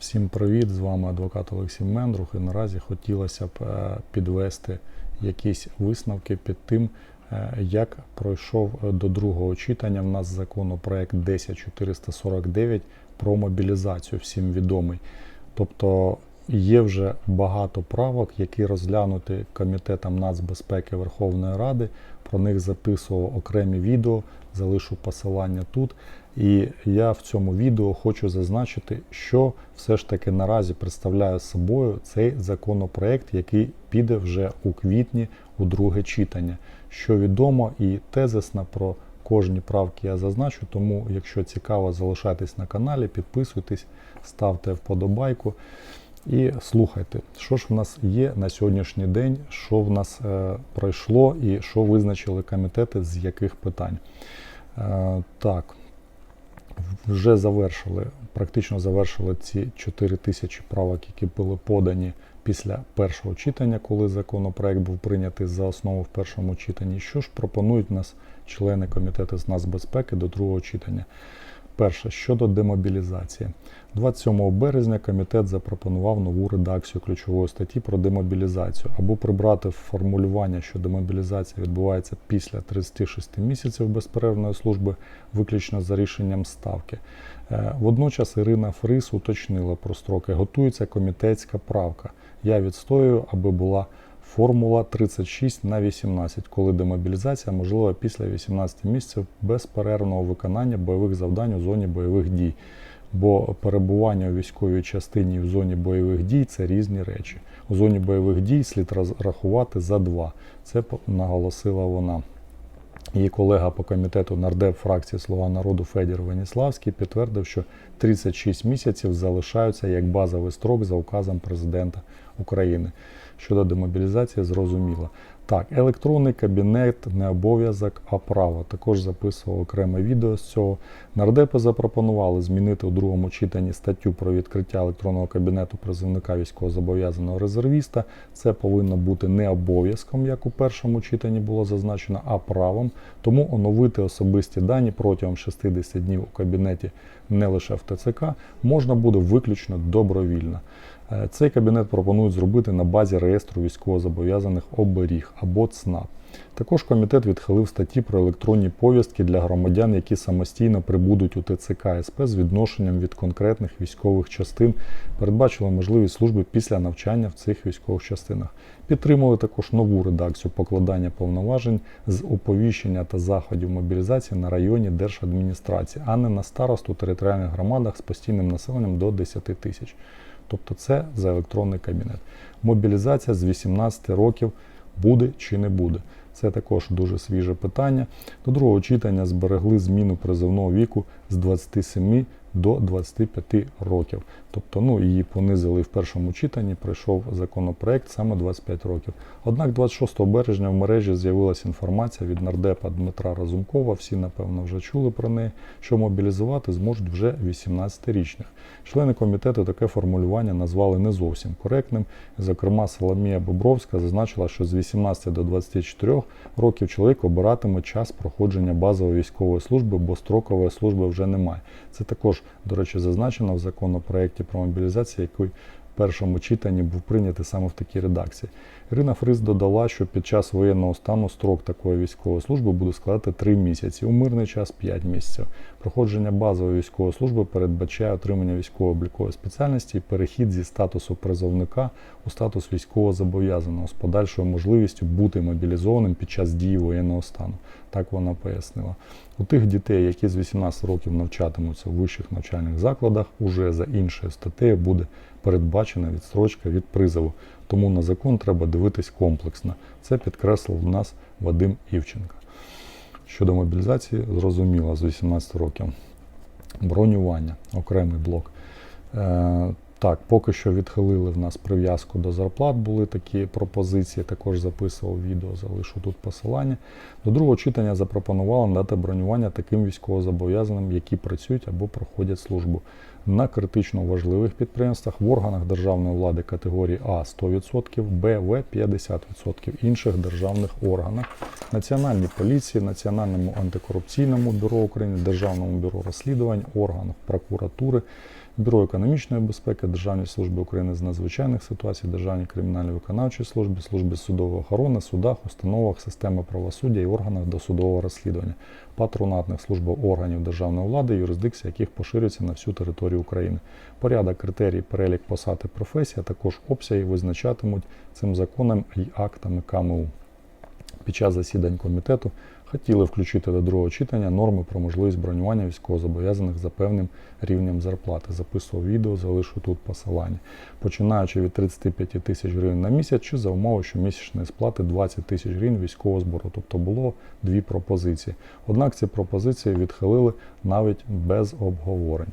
Всім привіт! З вами адвокат Олексій Мендрух. І наразі хотілося б е, підвести якісь висновки під тим, е, як пройшов до другого читання в нас законопроект 10449 про мобілізацію, всім відомий. Тобто є вже багато правок, які розглянуті Комітетом нацбезпеки Верховної Ради. Про них записував окремі відео, залишу посилання тут. І я в цьому відео хочу зазначити, що все ж таки наразі представляє собою цей законопроект, який піде вже у квітні у друге читання. Що відомо і тезисно про кожні правки я зазначу, тому якщо цікаво, залишайтесь на каналі, підписуйтесь, ставте вподобайку. І слухайте, що ж в нас є на сьогоднішній день, що в нас е, пройшло і що визначили комітети з яких питань. Е, так, вже завершили, практично завершили ці 4 тисячі правок, які були подані після першого читання, коли законопроект був прийнятий за основу в першому читанні. Що ж пропонують нас члени комітету з нацбезпеки до другого читання? Перше, щодо демобілізації. 27 березня комітет запропонував нову редакцію ключової статті про демобілізацію або прибрати формулювання, що демобілізація відбувається після 36 місяців безперервної служби, виключно за рішенням ставки. Е, Водночас Ірина Фрис уточнила про строки. Готується комітетська правка. Я відстоюю, аби була формула 36 на 18, коли демобілізація можлива після 18 місяців безперервного виконання бойових завдань у зоні бойових дій. Бо перебування у військовій частині в зоні бойових дій це різні речі. У зоні бойових дій слід рахувати за два. Це наголосила вона. Її колега по комітету нардеп фракції Слуга народу Федір Веніславський підтвердив, що 36 місяців залишаються як базовий строк за указом президента України. Щодо демобілізації, зрозуміло. Так, електронний кабінет не обов'язок, а право. Також записував окреме відео з цього. Нардепи запропонували змінити у другому читанні статтю про відкриття електронного кабінету призовника військовозобов'язаного резервіста. Це повинно бути не обов'язком, як у першому читанні було зазначено, а правом. Тому оновити особисті дані протягом 60 днів у кабінеті не лише в ТЦК можна буде виключно добровільно. Цей кабінет пропонують зробити на базі реєстру військовозобов'язаних оберіг або ЦНАП. Також комітет відхилив статті про електронні повістки для громадян, які самостійно прибудуть у ТЦК СП з відношенням від конкретних військових частин, передбачили можливість служби після навчання в цих військових частинах. Підтримали також нову редакцію покладання повноважень з оповіщення та заходів мобілізації на районі держадміністрації, а не на старосту територіальних громадах з постійним населенням до 10 тисяч. Тобто це за електронний кабінет. Мобілізація з 18 років буде чи не буде. Це також дуже свіже питання. До другого читання зберегли зміну призовного віку з 27 до 25 років. Тобто ну, її понизили в першому читанні, прийшов законопроект саме 25 років. Однак 26 березня в мережі з'явилася інформація від нардепа Дмитра Разумкова, всі, напевно, вже чули про неї, що мобілізувати зможуть вже 18-річних. Члени комітету таке формулювання назвали не зовсім коректним. Зокрема, Соломія Бобровська зазначила, що з 18 до 24 років чоловік обиратиме час проходження базової військової служби, бо строкової служби вже немає. Це також, до речі, зазначено в законопроекті про мобілізацію, в першому читанні був прийнятий саме в такій редакції. Ірина Фрис додала, що під час воєнного стану строк такої військової служби буде складати 3 місяці, у мирний час 5 місяців. Проходження базової військової служби передбачає отримання військово-облікової спеціальності і перехід зі статусу призовника у статус військово-зобов'язаного з подальшою можливістю бути мобілізованим під час дії воєнного стану. Так вона пояснила. У тих дітей, які з 18 років навчатимуться у вищих навчальних закладах, уже за іншою статтею буде передбачена відстрочка від призову. Тому на закон треба дивитись комплексно. Це підкреслив нас Вадим Івченко. Щодо мобілізації, зрозуміло, з 18 років. Бронювання, окремий блок. Так, поки що відхилили в нас прив'язку до зарплат, були такі пропозиції, також записував відео, залишу тут посилання. До другого читання запропонували надати бронювання таким військовозобов'язаним, які працюють або проходять службу на критично важливих підприємствах в органах державної влади категорії А 100%, Б, В 50%, інших державних органах, Національній поліції, Національному антикорупційному бюро України, Державному бюро розслідувань, органах прокуратури. Бюро економічної безпеки, Державній службі України з надзвичайних ситуацій, Державній кримінальній виконавчій службі, службі судової охорони, судах, установах системи правосуддя і органах досудового розслідування, патронатних службах органів державної влади, юрисдикція яких поширюється на всю територію України. Порядок, критерії, перелік посад і професій, також обсяги визначатимуть цим законом і актами КМУ. Під час засідань комітету хотіли включити до другого читання норми про можливість бронювання військовозобов'язаних за певним рівнем зарплати. Записував відео, залишу тут посилання. Починаючи від 35 тисяч гривень на місяць, чи за умови, що місячної сплати 20 тисяч гривень військового збору. Тобто було дві пропозиції. Однак ці пропозиції відхилили навіть без обговорень.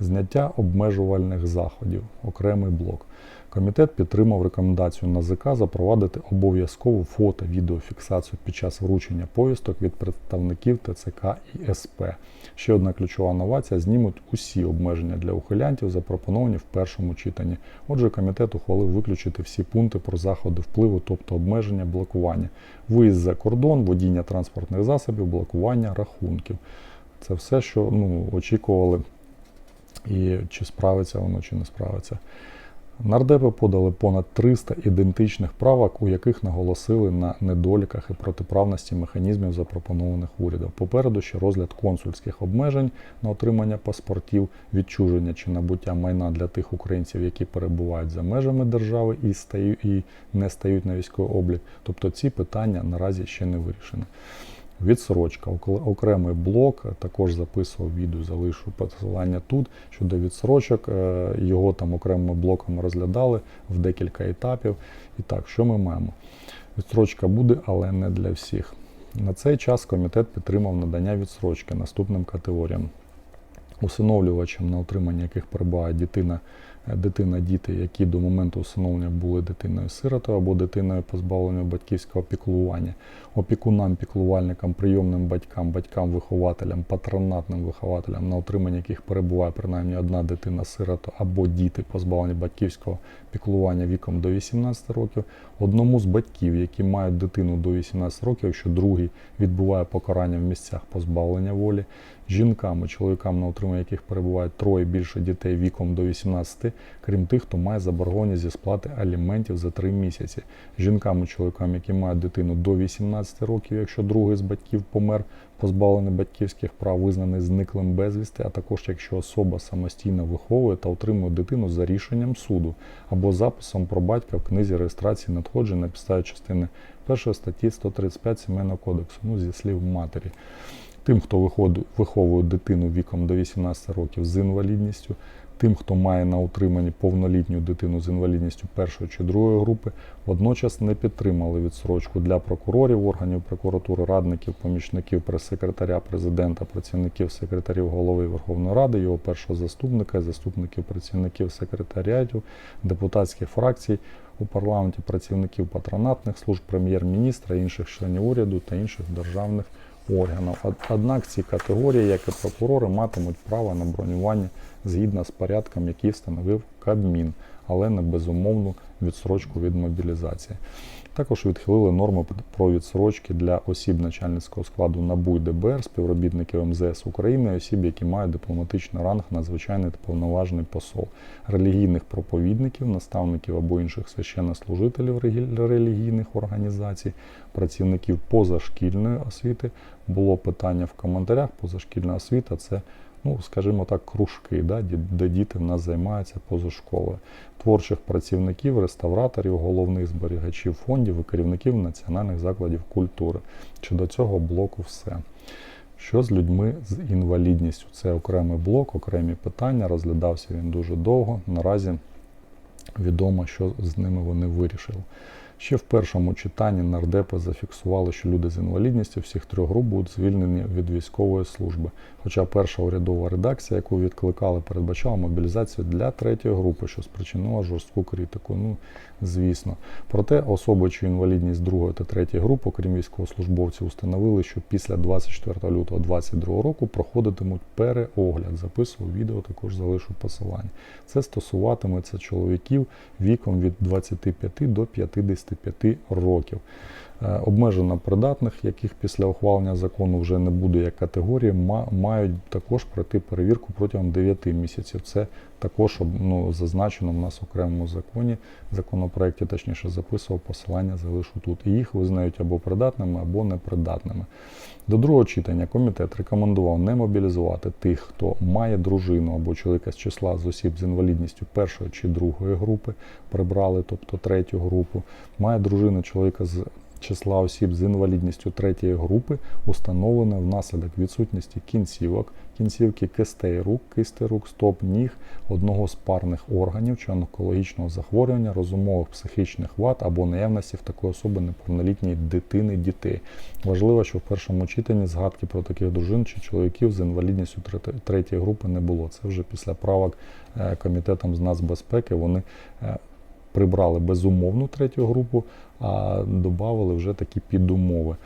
Зняття обмежувальних заходів, окремий блок. Комітет підтримав рекомендацію НАЗК запровадити обов'язкову фото-відеофіксацію під час вручення повісток від представників ТЦК і СП. Ще одна ключова новація: знімуть усі обмеження для ухилянтів, запропоновані в першому читанні. Отже, комітет ухвалив виключити всі пункти про заходи впливу, тобто обмеження, блокування, виїзд за кордон, водіння транспортних засобів, блокування рахунків. Це все, що ну, очікували, і чи справиться воно, чи не справиться. Нардепи подали понад 300 ідентичних правок, у яких наголосили на недоліках і протиправності механізмів, запропонованих урядом. Попереду ще розгляд консульських обмежень на отримання паспортів, відчуження чи набуття майна для тих українців, які перебувають за межами держави і стають і не стають на військовий облік. Тобто ці питання наразі ще не вирішені. Відсрочка, окремий блок, також записував відео, залишу посилання тут щодо відсрочок. е, Його там окремими блоками розглядали в декілька етапів. І так, що ми маємо? Відсрочка буде, але не для всіх. На цей час комітет підтримав надання відсрочки наступним категоріям. Усиновлювачам, на утримання яких перебуває дитина, е, дитина, діти, які до моменту усиновлення були дитиною сиротою або дитиною позбавленою батьківського піклування, опікунам, піклувальникам, прийомним батькам, батькам-вихователям, патронатним вихователям, на утримання яких перебуває принаймні одна дитина сирота або діти, позбавлені батьківського піклування віком до 18 років, одному з батьків, які мають дитину до 18 років, якщо другий відбуває покарання в місцях позбавлення волі, жінкам і чоловікам, на утримання яких перебувають троє більше дітей віком до 18, крім тих, хто має заборгованість зі сплати аліментів за 3 місяці, жінкам і чоловікам, які мають дитину до 18 років, якщо другий з батьків помер, позбавлений батьківських прав, визнаний зниклим безвісти, а також якщо особа самостійно виховує та утримує дитину за рішенням суду або записом про батька в книзі реєстрації надходжень на підставі частини 1 статті 135 Сімейного кодексу, ну зі слів матері. Тим, хто виховує дитину віком до 18 років з інвалідністю, тим, хто має на утриманні повнолітню дитину з інвалідністю першої чи другої групи, водночас не підтримали відсрочку для прокурорів, органів прокуратури, радників, помічників прес-секретаря президента, працівників секретарів голови Верховної Ради, його першого заступника, заступників працівників секретаріатів, депутатських фракцій у парламенті, працівників патронатних служб, прем'єр-міністра, інших членів уряду та інших державних органів. Од- Однак ці категорії, як і прокурори, матимуть право на бронювання згідно з порядком, який встановив Кабмін, але не безумовну відсрочку від мобілізації. Також відхилили норму про відсрочки для осіб начальницького складу НАБУ і ДБР, співробітників МЗС України, осіб, які мають дипломатичний ранг надзвичайний та повноважний посол, релігійних проповідників, наставників або інших священнослужителів релігійних організацій, працівників позашкільної освіти. Було питання в коментарях. Позашкільна освіта це, ну скажімо так, кружки, да, де- діти в нас займаються поза школою. Творчих працівників, реставраторів, головних зберігачів фондів і керівників національних закладів культури. Щодо цього блоку все. Що з людьми з інвалідністю? Це окремий блок, окремі питання. Розглядався він дуже довго. Наразі відомо, що з ними вони вирішили. Ще в першому читанні нардепи зафіксували, що люди з інвалідністю всіх трьох груп будуть звільнені від військової служби. Хоча перша урядова редакція, яку відкликали, передбачала мобілізацію для третьої групи, що спричинило жорстку критику. Ну, звісно. Проте особи, чию інвалідність другої та третьої груп, окрім військовослужбовців, установили, що після 24 лютого 2022 року проходитимуть переогляд. Записував відео, також залишу посилання. Це стосуватиметься чоловіків віком від 25 до 55 років. Е, Обмежено придатних, яких після ухвалення закону вже не буде як категорії, ма- мають також пройти перевірку протягом 9 місяців. Це також ну, зазначено в нас в окремому законі, законопроекті, точніше записував посилання, залишу тут. І їх визнають або придатними, або непридатними. До другого читання комітет рекомендував не мобілізувати тих, хто має дружину або чоловіка з числа з осіб з інвалідністю першої чи другої групи, прибрали, тобто третю групу, має дружину чоловіка з числа осіб з інвалідністю третьої групи, установлене внаслідок відсутності кінцівок, кінцівки кистей рук, кисти рук, стоп, ніг, одного з парних органів чи онкологічного захворювання, розумових психічних вад або наявності в такої особи неповнолітньої дитини дітей. Важливо, що в першому читанні згадки про таких дружин чи чоловіків з інвалідністю третьої групи не було. Це вже після правок е, комітетом з нацбезпеки вони е, прибрали безумовну третю групу, а додали вже такі підумови.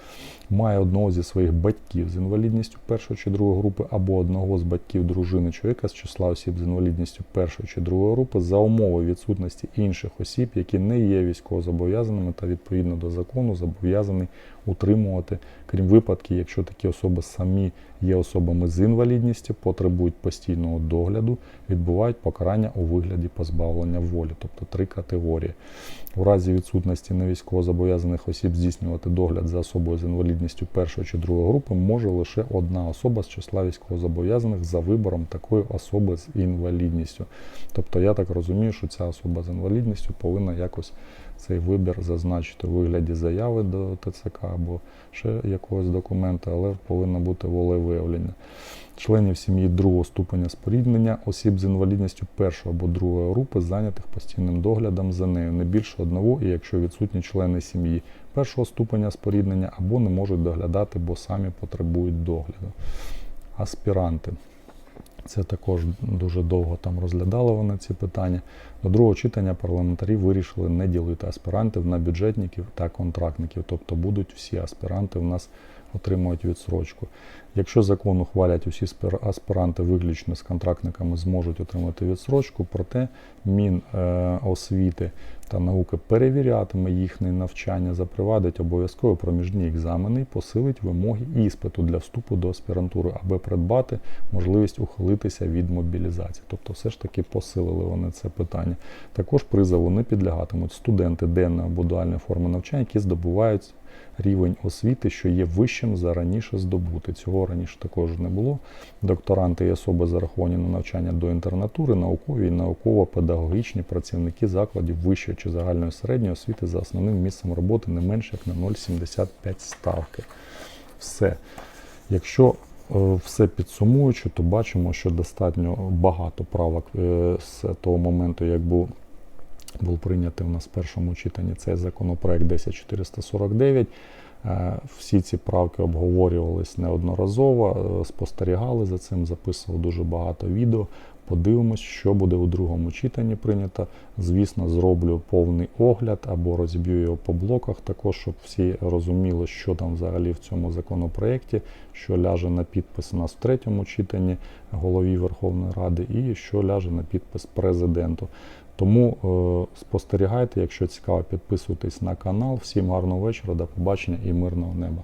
Має одного зі своїх батьків з інвалідністю першої чи другої групи, або одного з батьків дружини чоловіка з числа осіб з інвалідністю першої чи другої групи за умови відсутності інших осіб, які не є військовозобов'язаними та відповідно до закону зобов'язаний утримувати, крім випадків, якщо такі особи самі є особами з інвалідністю, потребують постійного догляду, відбувають покарання у вигляді позбавлення волі, тобто три категорії. У разі відсутності невійськовозобов'язаних осіб здійснювати догляд за особою з інвалідністю першої чи другої групи може лише одна особа з числа військовозобов'язаних за вибором такої особи з інвалідністю. Тобто я так розумію, що ця особа з інвалідністю повинна якось цей вибір зазначити у вигляді заяви до ТЦК або ще якогось документа, але повинно бути волевиявлення. Членів сім'ї другого ступеня споріднення, осіб з інвалідністю першої або другої групи, зайнятих постійним доглядом за нею, не більше одного, і якщо відсутні члени сім'ї першого ступеня споріднення або не можуть доглядати, бо самі потребують догляду. Аспіранти. Це також дуже довго там розглядали вони ці питання. До другого читання парламентарі вирішили не ділити аспірантів на бюджетників та контрактників, тобто будуть всі аспіранти в нас отримують відсрочку. Якщо закон ухвалять, усі спір- аспіранти виключно з контрактниками зможуть отримати відсрочку, проте Міносвіти та науки перевірятиме їхнє навчання, запровадить обов'язкові проміжні екзамени і посилить вимоги іспиту для вступу до аспірантури, аби придбати можливість ухилитися від мобілізації. Тобто, все ж таки посилили вони це питання. Також призову не підлягатимуть студенти денної або дуальної форми навчання, які здобувають рівень освіти, що є вищим за раніше здобути. Цього раніше також не було. Докторанти і особи зараховані на навчання до інтернатури, наукові і науково-педагогічні працівники закладів вищої чи загальної середньої освіти за основним місцем роботи не менше як на 0,75 ставки. Все. Якщо е, все підсумуючи, то бачимо, що достатньо багато правок е, з того моменту, як був був прийнятий у нас в першому читанні цей законопроект 10449. Е, Всі ці правки обговорювались неодноразово, е, спостерігали за цим, записував дуже багато відео. Подивимось, що буде у другому читанні прийнято. Звісно, зроблю повний огляд або розіб'ю його по блоках, також щоб всі розуміли, що там взагалі в цьому законопроєкті, що ляже на підпис у нас в третьому читанні голові Верховної Ради, і що ляже на підпис президенту. Тому е, спостерігайте, якщо цікаво, підписуйтесь на канал. Всім гарного вечора, до побачення і мирного неба.